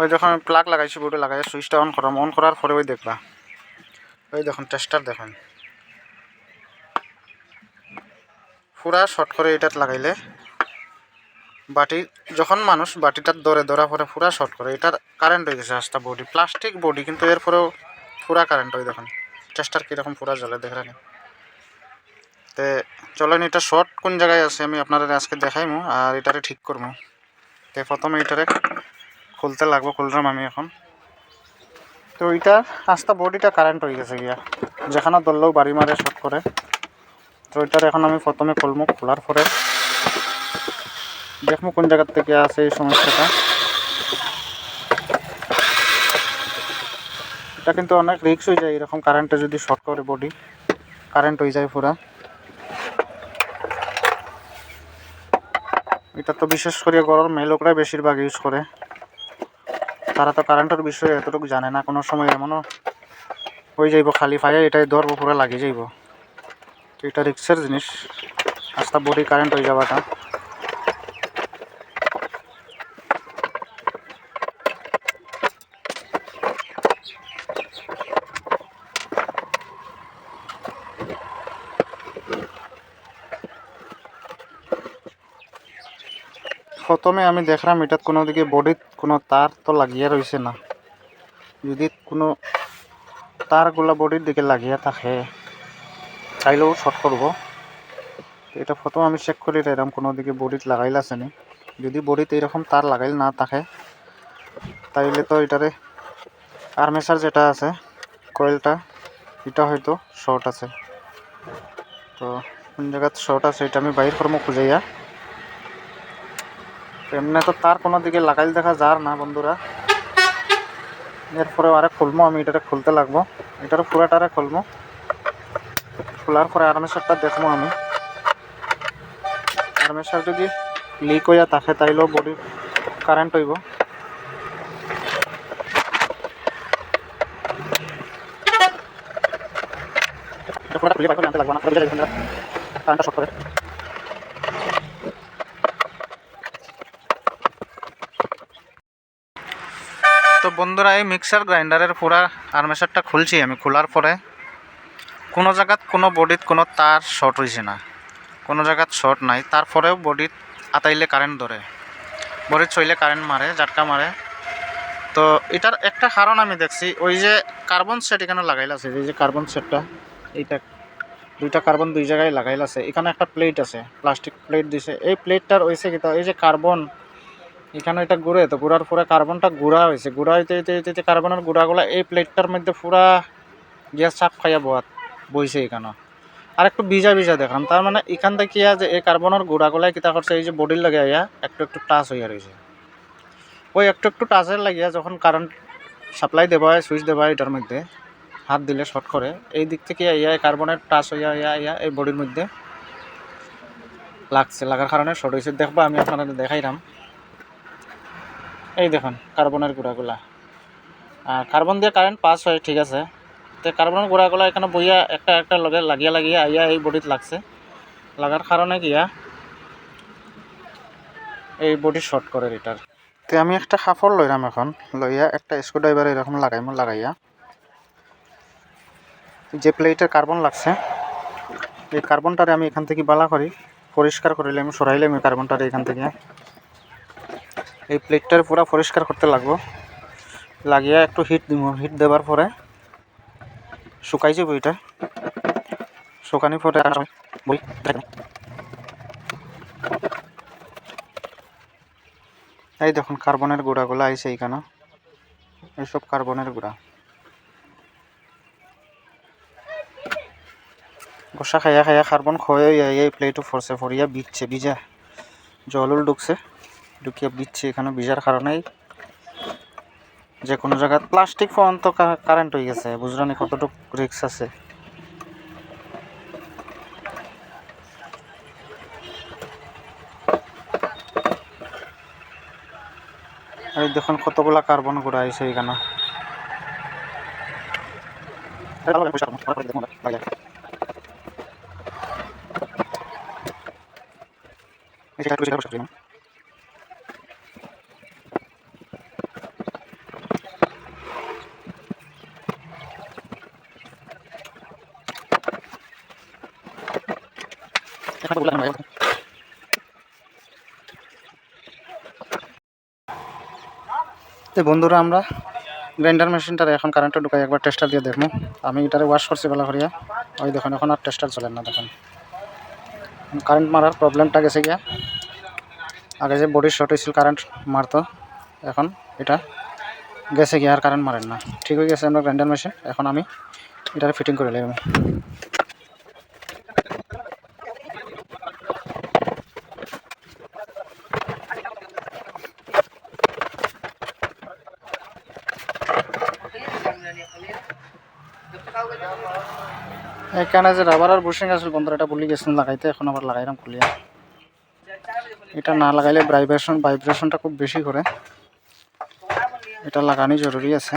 ওই আমি প্লাগ লাগাইছি বোর্ডে লাগাই সুইচটা অন করাম অন করার পরে ওই দেখবা। ওই দেখুন টেস্টার দেখুন। পুরা শর্ট করে এটাত লাগাইলে, বাটি, যখন মানুষ বাটিটার দরে ধরা পরে পুরা শর্ট করে, এটার কারেন্ট হয়ে গেছে রাস্তা বডি প্লাস্টিক বডি কিন্তু এরপরেও পুরা কারেন্ট হয় দেখুন। টেস্টার কীরকম পুরা জ্বলে দেখলেন তে চলেন, এটা শর্ট কোন জায়গায় আছে, আমি আপনারা আজকে দেখাইমু, আর এটারে ঠিক করব তে প্রথমে এটারে খুলতে লাগবো, খুললাম আমি এখন। তো ওইটা আস্তা বডিটা কারেন্ট হয়ে গেছে গিয়া। যেখানে ধরলেও বাড়ি মারে শর্ট করে। তো ওইটার এখন আমি প্রথমে খুলবো, খোলার পরে। দেখব কোন জায়গার থেকে আছে এই সমস্যাটা। এটা কিন্তু অনেক রিক্স হয়ে যায় এরকম কারেন্টে যদি শর্ট করে বডি কারেন্ট হয়ে যায় পুরা। এটা তো বিশেষ করে গরম মেয়ে লোকরাই বেশিরভাগ ইউজ করে। তারা তো কারেন্টের বিষয়ে এতটুকু জানে না, কোনো সময় এমনও হয়ে যাইব, খালি ফায়ার এটাই ধরবো, পুরো লাগিয়ে যাইব। এটা রিক্সের জিনিস আস্তা বডি কারেন্ট হয়ে যাওয়াটা। প্রথমে আমি দেখলাম এটা কোনো দিকে বডিত কোনো তার তো লাগিয়ে রয়েছে না। যদি কোনো তারগুলা বডির দিকে লাগিয়ে থাকে চাইলেও শর্ট করব। এটা প্রথম আমি চেক করি এরকম কোনো দিকে বডিত লাগাইল আছে নি। যদি বডিতে এরকম তার লাগাইল না থাকে, তাইলে তো এটারে আর্মেচার যেটা আছে কয়েলটা এটা হয়তো শর্ট আছে। তো কোন জায়গায় শর্ট আছে, এটা আমি বাইর করব খুঁজাইয়া। এমনি তো তার কোনো দিকে লাগাইল দেখা যার না বন্ধুরা। এরপরে আরে খুলবো আমি এটারে খুলতে লাগবো। এটার পুরাটারে খুলবো খোলার পরে আর্মেশারটা দেখব আমি। আর্মেশার যদি লিক হইয়া থাকে, তাইলেও বডি কারেন্ট হইব। এটা কারেন্টটা শর্ট করে। তো বন্ধুরা, এই মিক্সার গ্রাইন্ডারের পুরা আর্মেচারটা খুলছি আমি। খোলার পরে কোনো জায়গাত কোনো বডিত কোনো তার শর্ট হয়েছে না। কোনো জায়গাত শর্ট নাই। তারপরেও বডিত আতাইলে কারেন্ট ধরে। বডিত চইলে কারেন্ট মারে, ঝাটকা মারে। তো এটার একটা কারণ আমি দেখছি, ওই যে কার্বন সেট এখানে লাগাইল আছে এই যে কার্বন সেটটা এইটা দুইটা কার্বন দুই জায়গায় লাগাইল আছে এখানে একটা প্লেট আছে প্লাস্টিক প্লেট দিছে। এই প্লেটটার হয়েছে কি তা, এই যে কার্বন এখানে এটা ঘুরে, তো ঘুরার পরে কার্বনটা গুঁড়া হয়েছে। গুঁড়া হইতে হইতে হইতে কার্বনের গুঁড়াগুলো এই প্লেটটার মধ্যে পুরা গ্যাস চাপ খাইয়া বহাত বইছে এখানে। আর একটু ভিজা ভিজা দেখান, তার মানে এখান থেকে যে এই কার্বনের গুঁড়াগুলাই কিতা করছে, এই যে বডির লাগে আইয়া একটু একটু টাচ হইয়া রয়েছে ওই একটু একটু টাচের লাগিয়া যখন কারেন্ট সাপ্লাই দেওয়া হয় সুইচ দেওয়া হয় এটার মধ্যে, হাত দিলে শর্ট করে, এই দিক থেকে ইয়া কার্বনের টাচ হইয়া ইয়া ইয়া এই বডির মধ্যে লাগছে, লাগার কারণে শর্ট হয়েছে দেখবা আমি আপনাদের দেখাইলাম। এই দেখুন, কার্বনের গুঁড়াগুলা। আর কার্বন দিয়ে কারেন্ট পাস হয়, ঠিক আছে। তো কার্বনের গুঁড়াগুলা এখানে বইয়া একটা একটা লগে লাগিয়া লাগিয়া আইয়া এই বডিত লাগছে। লাগার কারণে গিয়া এই বডি শর্ট করে এটার তো আমি একটা কাপড় লইলাম এখন, লইয়া একটা স্ক্রু ড্রাইভার এরকম লাগাইমু, লাগাইয়া। যে প্লেটের কার্বন লাগছে, এই কার্বনটারে আমি এখান থেকে বালা করি, পরিষ্কার করিলে আমি সরাইলাম এই কার্বনটারে এখান থেকে। এই প্লেটটার পুরো পরিষ্কার করতে লাগবো। লাগিয়ে একটু হিট দিব হিট দেওয়ার পরে শুকাই যাব এটা শুকানি পরে দেখেন। এই দেখুন, কার্বনের গুঁড়াগুলো আইছে এইখানে। এইসব কার্বনের গুঁড়া। গোসা খাইয়া খাইয়া কার্বন খয়ে এই প্লেটও ফরছে, ফরিয়া বিচ্ছে বিজা জলুল ঢুকছে। ঢুকিয়ে বিচ্ছে এখানে বিজার কারণেই। যে কোনো জায়গায় প্লাস্টিক ফোন তো কারেন্ট হয়ে গেছে বুঝলেন কতটুকু রিক্স আছে? দেখুন কতগুলা কার্বন গুঁড়া আইছে এখানে। তো বন্ধুরা আমরা গ্রাইন্ডার মেশিনটার এখন কারেন্টে ঢুকাই, একবার টেস্টার দিয়ে দেখব। আমি এটারে ওয়াশ করছি বেলা করিয়া। ওই দেখুন, এখন আর টেস্টার চলে না, দেখুন। কারেন্ট মারার প্রবলেমটা গেছে গিয়া। আগে যে বডি শর্ট হয়েছিল কারেন্ট মারতো, এখন এটা গেছে গিয়া, আর কারেন্ট মারেন না। ঠিক হয়ে গেছে আমরা গ্রাইন্ডার মেশিন, এখন আমি এটারে ফিটিং করে নেব এখানে যে রাবার আর বুশিং আসলে বন্ধুরা, এটা বলি গেছিলাম, লাগাইতে, এখন আবার লাগাইলাম, খুলিয়া। এটা না লাগাইলে ভাইব্রেশন ভাইব্রেশনটা খুব বেশি করে। এটা লাগানি জরুরি আছে।